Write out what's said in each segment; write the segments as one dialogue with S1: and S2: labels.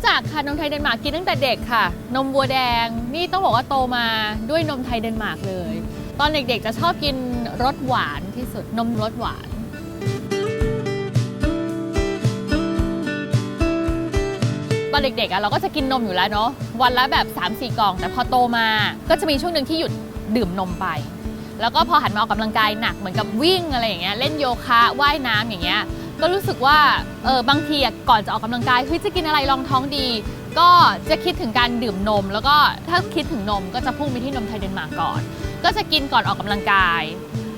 S1: รู้จักค่ะนมไทยเดนมาร์กกินตั้งแต่เด็กค่ะ นมวัวแดงนี่ต้องบอกว่าโตมาด้วยนมไทยเดนมาร์กเลย ตอนเด็กๆจะชอบกินรสหวานที่สุดนมรสหวานตอนเด็กๆอะเราก็จะกินนมอยู่แล้วเนาะวันละแบบ 3-4 กล่อง แต่พอโตมาก็จะมีช่วงหนึ่งที่หยุดดื่มนมไป แล้วก็พอหันมาออกกำลังกายหนักเหมือนกับวิ่งอะไรอย่างเงี้ยเล่นโยคะว่ายน้ำอย่างเงี้ย ก็รู้สึกว่าเออบางทีอะก่อนจะออกกำลังกายเฮ้ยจะกินอะไรรองท้องดี ก็จะคิดถึงการดื่มนม แล้วก็ถ้าคิดถึงนมก็จะพุ่งไปที่นมไทยเดนมาร์กก่อน ก็จะกินก่อนออกกำลังกาย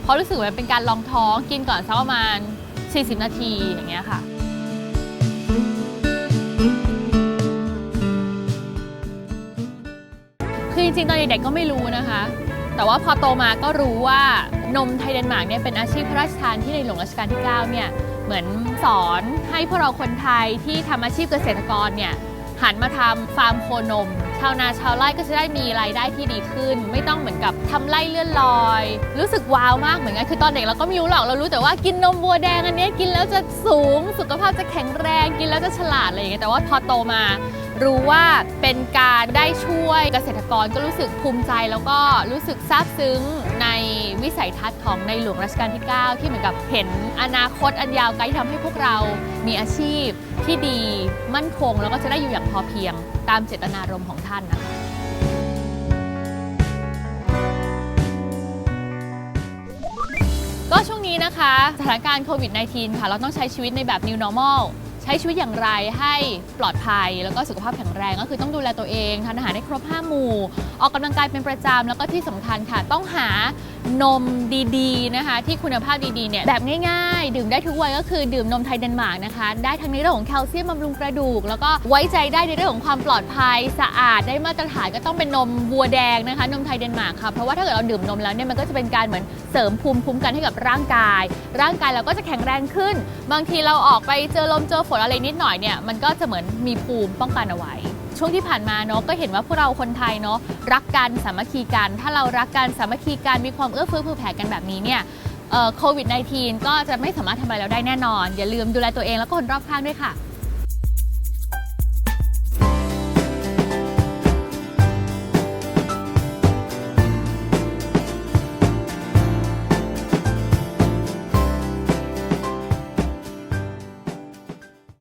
S1: เพราะรู้สึกว่ามันเป็นการลองท้องกินก่อนสักประมาณ 40 นาทีอย่างเงี้ยค่ะ คือจริงๆ ตอนเด็กๆก็ไม่รู้นะคะ แต่ว่าพอโตมาก็รู้ว่านมไทยเดนมาร์กเนี่ยเป็นอาชีพพระราชทานที่ในหลวงรัชกาลที่ 9 เนี่ย เหมือนสอนให้พวกเราคนไทยที่ทำอาชีพเกษตรกรเนี่ยหันมาทำฟาร์มโคนม ชาวนาชาวไร่ก็จะได้มีรายได้ที่ดีขึ้น ไม่ต้องเหมือนกับทำไร่เลื่อนลอย รู้สึกว้าวมากเหมือนกันคือตอนเด็กเราก็ไม่รู้หรอกเรารู้แต่ว่ากินนมวัวแดงอันนี้กินแล้วจะสูง สุขภาพจะแข็งแรงกินแล้วจะฉลาดอะไรอย่างเงี้ยแต่ว่าพอโตมา รู้ว่าเป็นการได้ช่วยเกษตรกรก็รู้สึกภูมิใจแล้วก็รู้สึกซาบซึ้งในวิสัยทัศน์ของในหลวงรัชกาลที่ 9 ที่เหมือนกับเห็นอนาคตอันยาวไกลที่ทำให้พวกเรามีอาชีพที่ดีมั่นคง แล้วก็จะได้อยู่อย่างพอเพียงตามเจตนารมณ์ของท่านนะคะก็ช่วงนี้นะคะสถานการณ์โควิด -19 ค่ะ เราต้องใช้ชีวิตในแบบ new normal ใช้ชีวิตอย่างไรให้ปลอดภัย แล้วก็สุขภาพแข็งแรง ก็คือต้องดูแลตัวเองทานอาหารให้ครบ 5 หมู่ ออกกำลังกายเป็นประจำแล้วก็ที่สำคัญค่ะ ต้องหานมดีๆนะคะ ที่คุณภาพดีๆเนี่ยแบบง่ายๆ ดื่มได้ทุกวัยก็คือดื่มนมไทยเดนมาร์กนะคะ ได้ทั้งในเรื่องของแคลเซียมบำรุงกระดูก แล้วก็ไว้ใจได้ในเรื่องของความปลอดภัยสะอาดได้มาตรฐานก็ต้องเป็นนมวัวแดงนะคะนมไทยเดนมาร์กค่ะเพราะว่าถ้าเกิดเราดื่มนมแล้วเนี่ยมันก็จะเป็นการเหมือนเสริมภูมิคุ้มกันให้กับร่างกาย ร่างกายเราก็จะแข็งแรงขึ้น บางทีเราออกไปเจอลมเจอฝนอะไรนิดหน่อยเนี่ยมันก็จะเหมือนมีภูมิป้องกันเอาไว้ ช่วงที่ผ่านมาเนาะก็เห็นว่าพวกเราคนไทยเนาะรักกันสามัคคีกัน ถ้าเรารักกันสามัคคีกันมีความเอื้อเฟื้อเผื่อแผ่กันแบบนี้เนี่ยโควิด -19 ก็จะไม่สามารถทำอะไรเราได้แน่นอน อย่าลืมดูแลตัวเองแล้วก็คนรอบข้างด้วยค่ะ